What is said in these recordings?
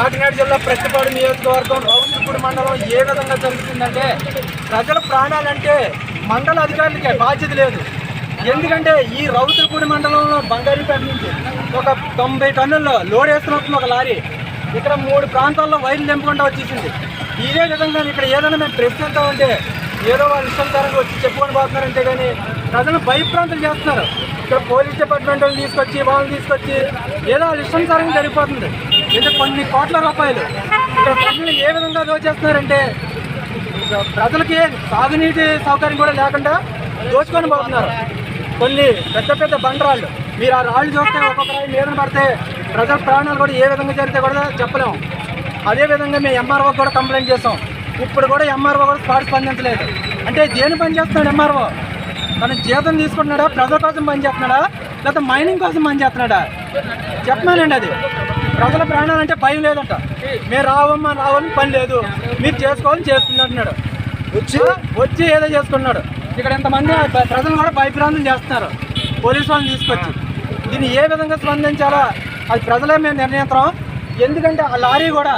కాకినాడ జిల్లా ప్రతిపాడు నియోజకవర్గం రౌతుపూడి మండలం ఏ విధంగా జరుగుతుందంటే ప్రజల ప్రాణాలంటే మండల అధికారులకే బాధ్యత లేదు. ఎందుకంటే ఈ రౌతులపూడి మండలంలో బంగారీపేట నుంచి ఒక తొంభై టన్నుల్లో లోడ్ వేస్తున్నట్టు ఒక లారీ ఇక్కడ మూడు ప్రాంతాల్లో వైర్లు నింపకుండా వచ్చేసింది. ఇదే విధంగా ఇక్కడ ఏదైనా మేము ప్రశ్నిస్తామంటే ఏదో వాళ్ళ ఇష్టానుసారంగా వచ్చి చెప్పుకొని పోతున్నారంటే కానీ ప్రజలను భయప్రాంతం చేస్తున్నారు. ఇక్కడ పోలీస్ డిపార్ట్మెంట్ వాళ్ళు తీసుకొచ్చి వాళ్ళని తీసుకొచ్చి ఏదో వాళ్ళ ఇష్టానుసారంగా జరిగిపోతుంది. అంటే కొన్ని కోట్ల రూపాయలు. ఇక్కడ ప్రజలు ఏ విధంగా దోచేస్తున్నారంటే ప్రజలకి సాగునీటి సౌకర్యం కూడా లేకుండా దోచుకొని పోతున్నారు. కొన్ని పెద్ద పెద్ద బండరాళ్ళు. మీరు ఆ రాళ్ళు చూస్తే ఒక్కొక్క రాయి మీద పడితే ప్రజల ప్రాణాలు కూడా ఏ విధంగా జరిగితే కూడా చెప్పలేము అదే విధంగా మేము ఎంఆర్ఓ కూడా కంప్లైంట్ చేసాం ఇప్పుడు కూడా ఎంఆర్ఓ కూడా స్పాట్ స్పందించలేదు. అంటే దేని పని చేస్తున్నాడు ఎంఆర్ఓ తన జీతం తీసుకుంటున్నాడా? ప్రజల కోసం పని చేస్తున్నాడా? లేకపోతే మైనింగ్ కోసం పని చేస్తున్నాడా? చెప్పమానండి అది. ప్రజల ప్రాణాలంటే భయం లేదంట. మేము రావమ్మా రావని పని లేదు. మీరు చేసుకోవాలని చేస్తుంది అంటున్నాడు వచ్చి వచ్చి ఏదో చేసుకున్నాడు. ఇక్కడ ఎంతమంది ప్ర- ప్రజలు కూడా భయభ్రాంతం చేస్తున్నారు. పోలీసు వాళ్ళని తీసుకొచ్చి. దీన్ని ఏ విధంగా స్పందించాలో? అది ప్రజలే మేము నిర్ణయిస్తాం ఎందుకంటే ఆ లారీ కూడా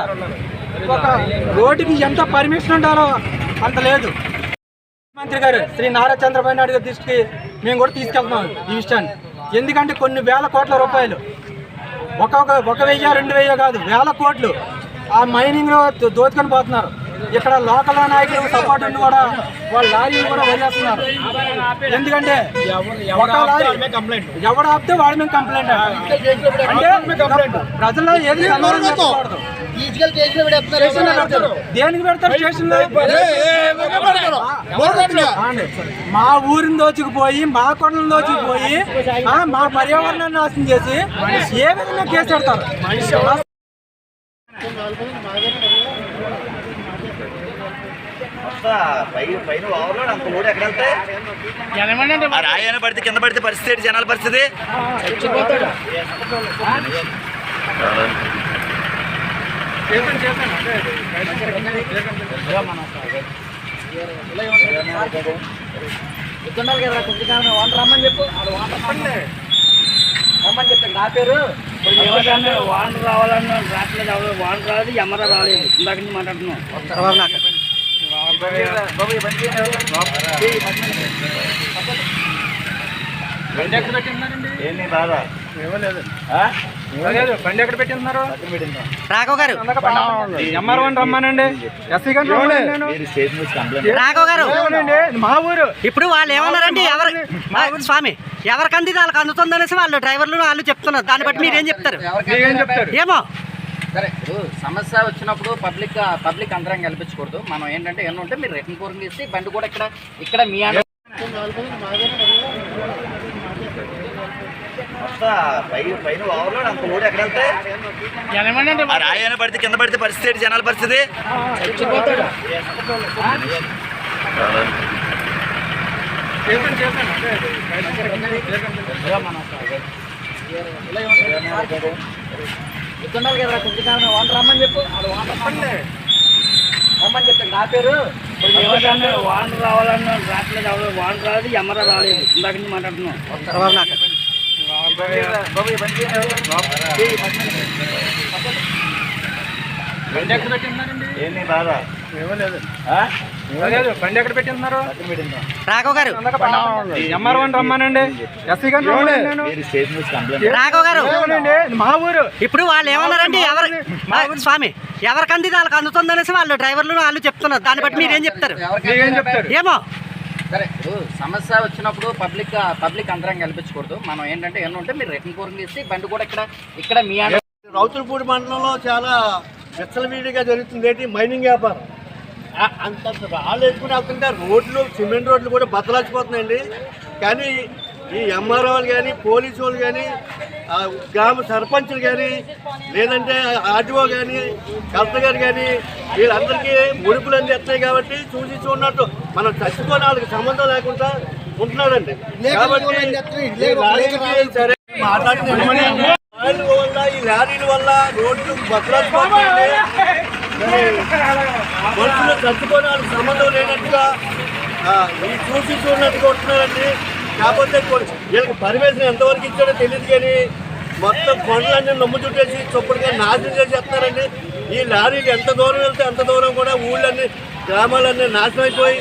ఒక రోడ్డుకి ఎంత పర్మిషన్ ఉండాలో అంత లేదు. ముఖ్యమంత్రి గారు శ్రీ నారా చంద్రబాబు నాయుడు గారి దృష్టికి మేము కూడా తీసుకెళ్తున్నాం ఈ విషయాన్ని. ఎందుకంటే కొన్ని వేల కోట్ల రూపాయలు ఒక ఒక వెయ్యి రెండు వెయ్యి కాదు వేల కోట్లు ఆ మైనింగ్లో దో- దోచుకొని పోతున్నారు. ఇక్కడ లోకల్ నాయకులు సపోర్ట్ ఉండి కూడా వాళ్ళ లారీలు కూడా వదిలేస్తున్నారు. ఎందుకంటే ఎవడు ఆపితే వాడి మీద కంప్లైంట్ అంటే ప్రజల్లో ఏది సమాధానం చెప్పకూడదు. దేనికి పెడతారు? స్టేషన్ మా ఊరిని దోచుకుపోయి మా కొండలను దోచుకుపోయి ఆ, మా పర్యావరణాన్ని నాశనం చేసి ఏ విధంగా కేసు పెడతారు? వస్తా. పై పైన ఓవర్లోడ్. అంత లోడ్ ఎక్కడ వెళ్తాయి ఆ రాయి అయినా పడితే కింద పడితే పరిస్థితి జనాల పరిస్థితి? రమ్మని చెప్పు. రమ్మని చెప్తాను. నా పేరు వాన్ రావాలన్నా రావట్లేదు ఎవరు వాన్ రాలేదు ఎమ్మరా రాలేదు. ఇందాక నుంచి మాట్లాడుతున్నాం. బండి ఎక్కడ పెట్టిస్తున్నారండి ఏంటి బాధ? బండి ఎక్కడ రాఘవ్ గారు. రమ్మానండి. ఎస్సీ రాఘవ్ మా ఊరు. ఇప్పుడు వాళ్ళు ఏమన్నారంటే ఎవరు స్వామి ఎవరికి అంది వాళ్ళకి అందుతుందనేసి వాళ్ళు డ్రైవర్లు వాళ్ళు చెప్తున్నారు. దాన్ని బట్టి మీరేం చెప్తారు? మీరేం చెప్తారు? ఏమో. సరే ఇప్పుడు సమస్య వచ్చినప్పుడు పబ్లిక్ పబ్లిక్ అందరం కల్పించకూడదు. మనం ఏంటంటే ఏమన్నా ఉంటే మీరు రిటర్న్ కోరింగ్ ఇస్తే బండి కూడా ఇక్కడ ఇక్కడ మీ అండ- వస్తా. పై పైన ఓవర్లోడ్ అంత లోడ్ ఎక్కడ వెళ్తాయి ఆ రాయి అయినా పడితే కింద పడితే పరిస్థితి ఏంటి? జనాల పరిస్థితి? చెప్తున్నారు కదా కొంచెం కాలం వాన్ రమ్మని చెప్పు. వాళ్ళు వాన్ రమ్మని రమ్మని చెప్తాను నా పేరు? వాన్ రావాలన్నా రావట్లేదు వాన్ రాలేదు ఎమ్మరా రాలేదు. ఇందాక నుంచి మాట్లాడుతున్నాం బండి ఎక్కడ పెట్టిస్తున్నారండి ఏంటి బాధ ఆ? బండి ఎక్కడ పెట్టిస్తున్నారు రాఘవ్ గారు ఎంఆర్ వన్ రమ్మానండి ఎస్సీ గారు వచ్చి కంప్లైంట్ రాఘవ్ గారు. మా ఊరు. ఇప్పుడు వాళ్ళు ఏమన్నారంటే ఎవరు స్వామి ఎవరికి అంది వాళ్ళకి అందుతుందనేసి వాళ్ళు డ్రైవర్లు వాళ్ళు చెప్తున్నారు. దాన్ని బట్టి మీరేం చెప్తారు? మీరేం చెప్తారు? ఏమో సరే ఇప్పుడు సమస్య వచ్చినప్పుడు పబ్లిక్ పబ్లిక్ అందరం కల్పించకూడదు. మనం ఏంటంటే ఏమన్నా ఉంటే మీరు రిటర్న్ కోరింగ్ ఇస్తే బండి కూడా ఇక్కడ ఇక్కడ మీ రౌతులపూడి మండలంలో చాలా విచ్చలవిడిగా జరుగుతుంది. ఏంటి? మైనింగ్ వ్యాపారం. అంత రాళ్ళు వేసుకుని వెళ్తుంటే రోడ్లు సిమెంట్ రోడ్లు కూడా బతలాచిపోతున్నాయండి కానీ ఈ ఎంఆర్ఓలు కానీ పోలీసు వాళ్ళు కానీ ఆ గ్రామ సర్పంచులు కానీ లేదంటే ఆర్టీఓ కానీ కలెక్టర్ గారు కానీ వీళ్ళందరికీ ముడుపులు అన్నీ వస్తాయి కాబట్టి చూసి చూడనట్టు మనం చచ్చిపోయిన వాళ్ళకి సంబంధం లేకుండా ఉంటున్నారండి. కాబట్టి సరే మాట్లాడుతున్నాం వల్ల ఈ లారీల వల్ల రోడ్లు మనుషులు చచ్చిపోయిన వాళ్ళకి సంబంధం లేనట్టుగా ఈ చూసి చూడనట్టుగా ఉంటున్నారండి. కాకపోతే వీళ్ళకి పర్మిషన్ ఎంతవరకు ఇచ్చాడో తెలియదు కానీ మొత్తం కొండలన్నీ నమ్ము చుట్టేసి చొప్పుడుగా నాశనం చేసేస్తున్నారండి. ఈ లారీలు ఎంత దూరం వెళ్తే అంత దూరం కూడా ఊళ్ళన్నీ గ్రామాలన్నీ నాశనం అయిపోయి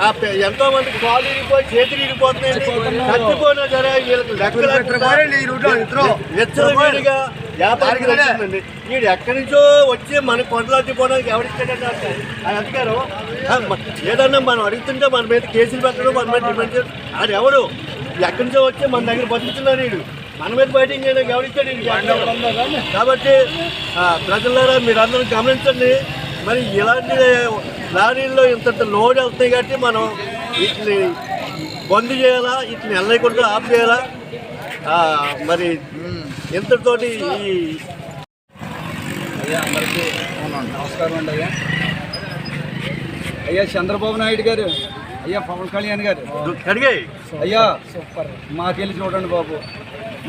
ఆ ఎంతో మంది కాలు ఇరిగిపోయి చేతులు ఇరిగిపోతున్నాయండి. చచ్చిపోయినా సరే వీళ్ళకి వ్యాపారికి నడుస్తుందండి వీడు ఎక్కడి నుంచో వచ్చి మన కొండలు పోవడానికి ఎవరిచ్చాడంటే ఆ అధికారం? ఏదన్నా మనం అడుగుతుంటే మన మీద కేసులు పెట్టడం మన మీద డిమాండ్ చేయడం. ఎవరు ఎక్కడి నుంచో వచ్చి మన దగ్గర బతుకుతున్నాడు వీడు మన మీద బయటింగ్ అధికారం? కాబట్టి ప్రజలారా మీరందరూ గమనించండి. మరి ఇలాంటి లారీల్లో ఇంత లోడ్ వెళ్తాయి కాబట్టి మనం వీటిని బంద్ చేయాలా వీటిని వెళ్ళకుండా ఆఫ్ చేయాలా? మరి ఇంతటితోటి ఈ అయ్యా అందరికీ నమస్కారం అండి అయ్యా. అయ్యా చంద్రబాబు నాయుడు గారు అయ్యా పవన్ కళ్యాణ్ గారు. అయ్యా మాకెళ్ళి చూడండి బాబు.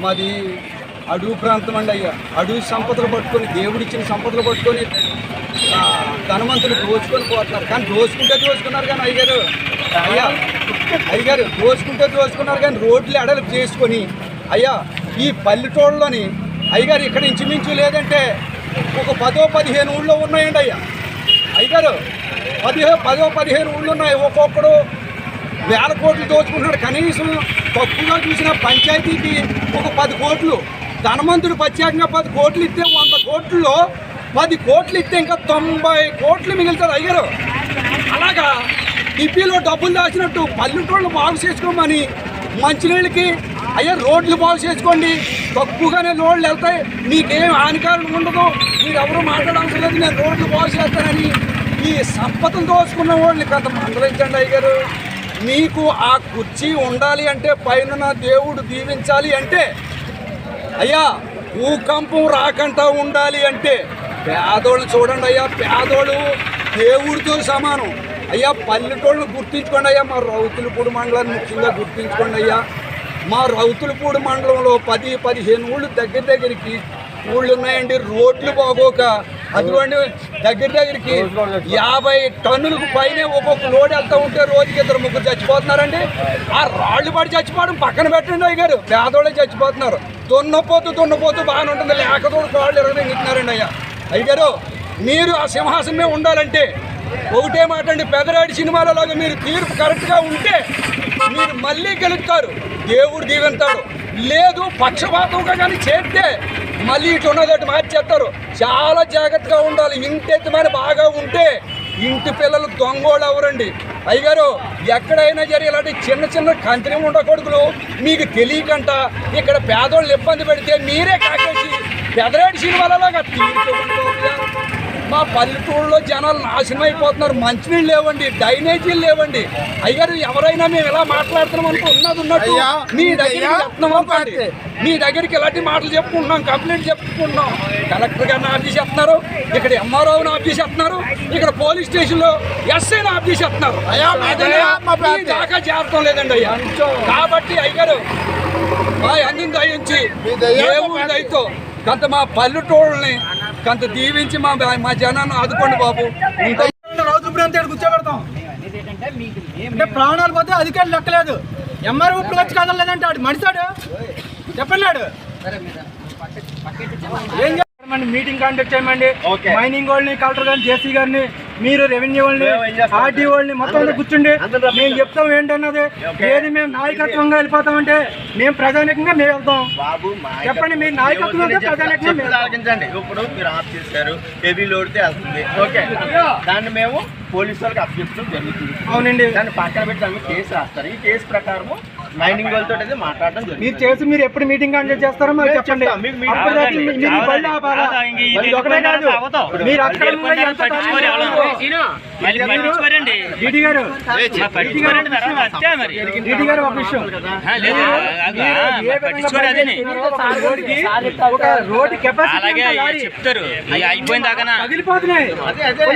మాది అడవి ప్రాంతం అండి అయ్యా. అడవి సంపదలు పట్టుకొని దేవుడిచ్చిన సంపదలు పట్టుకొని ధనవంతులు దోచుకొని పోతున్నారు. కానీ దోచుకుంటే దోచుకున్నారు కానీ అయ్యగారు. అయ్యా అయ్యగారు దోచుకుంటే దోచుకున్నారు కానీ రోడ్లు ఎడలు చేసుకొని అయ్యా ఈ పల్లెటూళ్ళలోని అయ్యగారు ఇక్కడ ఇంచుమించు లేదంటే ఒక పదో పదిహేను ఊళ్ళో ఉన్నాయండి అయ్యా. అయ్యగారు పదిహే పదో పదిహేను ఊళ్ళు ఉన్నాయి. ఒక్కొక్కడు వేల కోట్లు దోచుకుంటున్నాడు. కనీసం తక్కువగా చూసిన పంచాయతీకి ఒక పది కోట్లు. ధనవంతుడు ప్రత్యేకంగా పది కోట్లు ఇస్తే వంద కోట్లలో పది కోట్లు ఇస్తే ఇంకా తొంభై కోట్లు మిగులుతుంది అయ్యారు అలాగా టిప్పీలో డబ్బులు దాచినట్టు పల్లెటూళ్ళు బాగు చేసుకోమని మంచినీళ్ళకి అయ్యా రోడ్లు బాగు చేసుకోండి. తక్కువగానే రోడ్లు వెళ్తాయి. మీకేం హానికారం ఉండదు. మీరు ఎవరు మాట్లాడవసరం లేదు. నేను రోడ్లు బాగు చేస్తానని ఈ సంపదను దోచుకున్న వాళ్ళని కొంత మందలించండి అయ్యారు మీకు ఆ కుర్చీ ఉండాలి అంటే పైన దేవుడు దీవించాలి అంటే అయ్యా భూకంపం రాకుండా ఉండాలి అంటే పేదోళ్ళు చూడండి అయ్యా పేదోళ్ళు దేవుడితో సమానం. అయ్యా పల్లెటోళ్ళు గుర్తించుకోండి అయ్యా మా రౌతులపూడి మండలాన్ని ముఖ్యంగా గుర్తించుకోండి అయ్యా. మా రౌతులపూడి మండలంలో పది పదిహేను ఊళ్ళు దగ్గర దగ్గరికి ఊళ్ళు ఉన్నాయండి. రోడ్లు బాగోక అటువంటి దగ్గర దగ్గరికి యాభై టన్నులకు పైన ఒక్కొక్క లోడ్ వెళ్తూ ఉంటే రోజుకి ఇద్దరు ముగ్గురు చచ్చిపోతున్నారండి. ఆ రాళ్ళు పడి చచ్చిపోవడం పక్కన పెట్టండి అయ్య గారు. పేదోళ్ళే చచ్చిపోతున్నారు. దున్నపోతూ దున్నపోతూ బాగానే ఉంటుంది. లేకతోడు కాళ్ళు ఇరవై నింటున్నారండి అయ్యా అయ్యగారు మీరు ఆ సింహాసనమే ఉండాలంటే ఒకటే మాట అండి. పెదరాడి సినిమాలలాగా మీరు తీర్పు కరెక్ట్గా ఉంటే మీరు మళ్ళీ గెలుస్తారు దేవుడు దీవెంతాడు. లేదు పక్షపాతంగా కానీ చేస్తే మళ్ళీ ఇట్లా ఉన్నదోటి మార్చేస్తారు. చాలా జాగ్రత్తగా ఉండాలి. ఇంటి ఇంటెత్తమని బాగా ఉంటే ఇంటి పిల్లలు దొంగోళ్ళు ఎవరండి? అయ్యగారు ఎక్కడైనా జరిగే ఇలాంటి చిన్న చిన్న కంత్రి ఉండకూడదు మీకు తెలియకంట. ఇక్కడ పేదోళ్ళు ఇబ్బంది పెడితే మీరే కాకేసి పెదరాడి సినిమాలలాగా తీర్పు మా పల్లెటూళ్ళలో జనాలు నాశనం అయిపోతున్నారు. మంచినీళ్ళు లేవండి డ్రైనేజీలు లేవండి. అయ్యారు ఎవరైనా మేము ఇలా మాట్లాడుతున్నాం అనుకో ఉన్నది ఉన్నట్టు మీ దగ్గరికి చెప్తున్నాం మీ దగ్గరికి ఇలాంటి మాటలు చెప్పుకుంటున్నాం కంప్లైంట్ చెప్పుకుంటున్నాం. కలెక్టర్ గారిని ఆఫ్ చేసేస్తున్నారు ఇక్కడ ఎంఆర్ఓని ఆఫ్ చేసేస్తున్నారు ఇక్కడ పోలీస్ స్టేషన్లో ఎస్ఐని ఆఫ్ చేసేస్తున్నారు దాకా చేరటం లేదండి అయ్యా. కాబట్టి అయ్యారు మా అందరిని దయించి దేవుడి దయతో కొంత మా పల్లెటూళ్ళని కొంత దీవించి మా మా జనాన్ని ఆదుకోండి బాబు. రౌతు ప్రాంతాడు కూర్చోబెడతాం. అంటే ప్రాణాలు పోతే అధికారులు లెక్కలేదు. ఎంఆర్ఓ ఇప్పుడు వచ్చి కదలలేదంటే ఆడు మనిషాడు. చెప్పలేడు ఏం చేస్తామండి మీటింగ్ కండక్ట్ చేయమండి. మైనింగ్ వాళ్ళని కలెక్టర్ గారిని జేసీ గారిని మీరు రెవెన్యూ వాళ్ళని ఆర్టీ వాళ్ళని మొత్తం కూర్చుండి. మేము చెప్తాం ఏంటన్నది? ఏది మేము నాయకత్వంగా వెళ్ళిపోతామంటే మేము ప్రజానికంగా మేము వెళ్తాం. చెప్పండి మీరు నాయకత్వం ప్రజానికంగా. ఆలోచించండి. ఇప్పుడు మీరు ఆఫ్ చేశారు హెవీ లోడ్తే వెళ్తుంది. ఓకే. దాన్ని మేము పోలీసు వాళ్ళకి అప్పచెప్పడం జరుగుతుంది. అవునండి. దాన్ని పక్కన పెట్టి కేసు రాస్తారు. ఈ కేసు ప్రకారము మైనింగ్ వాళ్ళతో అయితే మాట్లాడడం మీరు చేసి మీరు ఎప్పుడు మీటింగ్ కండక్ట్ చేస్తారో మాకు చెప్పండి. మీరు రోడ్డు కెపాసిటీ? చెప్తారు. ఇక అయిపోయిన దాకా పగిలిపోతున్నాయి.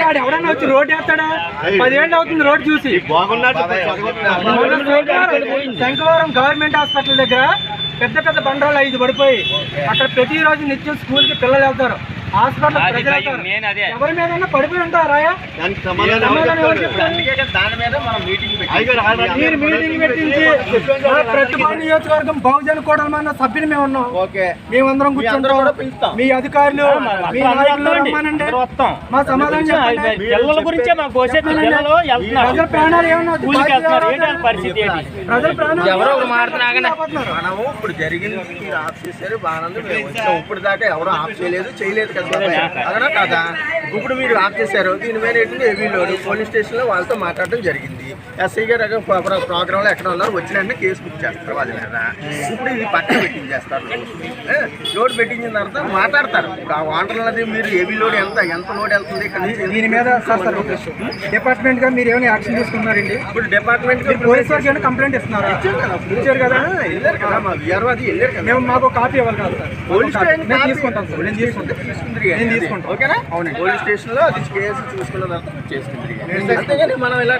వాడు ఎవడన్నా వచ్చి రోడ్డు వేస్తాడా? పదేళ్ళు అవుతుంది రోడ్డు చూసి. బాగున్నాడు శంకవరం గవర్నమెంట్ హాస్పిటల్ దగ్గర పెద్ద పెద్ద బండరాళ్ళు ఐదు పడిపోయి అక్కడ ప్రతిరోజు నిత్యం స్కూల్కి పిల్లలు వెళ్తారు. ఎవరి మీద పడిపోయి ఉంటారా? మీరు మీటింగ్ పెట్టించి మా నియోజకవర్గం బహుజన కూడలి మన సభ్యులు మేము ఉన్నాం. ఓకే. మేమందరం మీ కూర్చుంటాం. మీ అధికారులు మీ నాయకులు రమ్మనండి మా సమాధానం చెప్పండి. పిల్లల గురించే ప్రజల ప్రాణాలు ఏమన్నా పరిస్థితి ప్రజల ప్రాణాలు ఎవరో మనము ఇప్పుడు జరిగింది ఆఫ్ చేశారు బాగానే మేము వచ్చాం. ఇప్పుడు దాకా ఎవరు ఆఫ్ చేయలేదు చేయలేదు. కదా? కదా? ఇప్పుడు మీరు ఆఫ్ చేశారు. దీని మీద ఏంటంటే హెవీ లోడ్ పోలీస్ స్టేషన్లో వాళ్ళతో మాట్లాడడం జరిగింది. ఎస్ఐ గారు ప్రోగ్రాంలో ఎక్కడ ఉన్నారు? వచ్చిన వెంటనే కేసు బుక్ చేస్తారు వాళ్ళ మీద. ఇప్పుడు ఇది పక్కన బెట్టింగ్ చేస్తారు ఏ, లోడ్ పెట్టించిన తర్వాత మాట్లాడతారు. ఆ వాంటర్లది మీరు హెవీ లోడ్ ఎంత ఎంత లోడ్ వెళ్తుంది ఇక్కడ దీని మీద డిపార్ట్మెంట్గా మీరు ఏమైనా యాక్షన్ తీసుకున్నారండి? ఇప్పుడు డిపార్ట్మెంట్ పోలీస్ వారికి ఏమైనా కంప్లైంట్ ఇస్తున్నారా? ఇచ్చారు కదా వెళ్ళారు కదా మా విఆర్ఓ అది వెళ్ళారు కదా. మేము మాకు కాపీ ఇవ్వాలి కదా సార్. పోలీస్ తీసుకుంటాను సార్. నేను తీసుకుంటాను తీసుకుంటాను. ఓకేనా? అవునండి. పోలీస్ స్టేషన్లో అది కేసు చూసుకున్న తర్వాత చేసుకుందరు అంతేగాని మనం ఇలా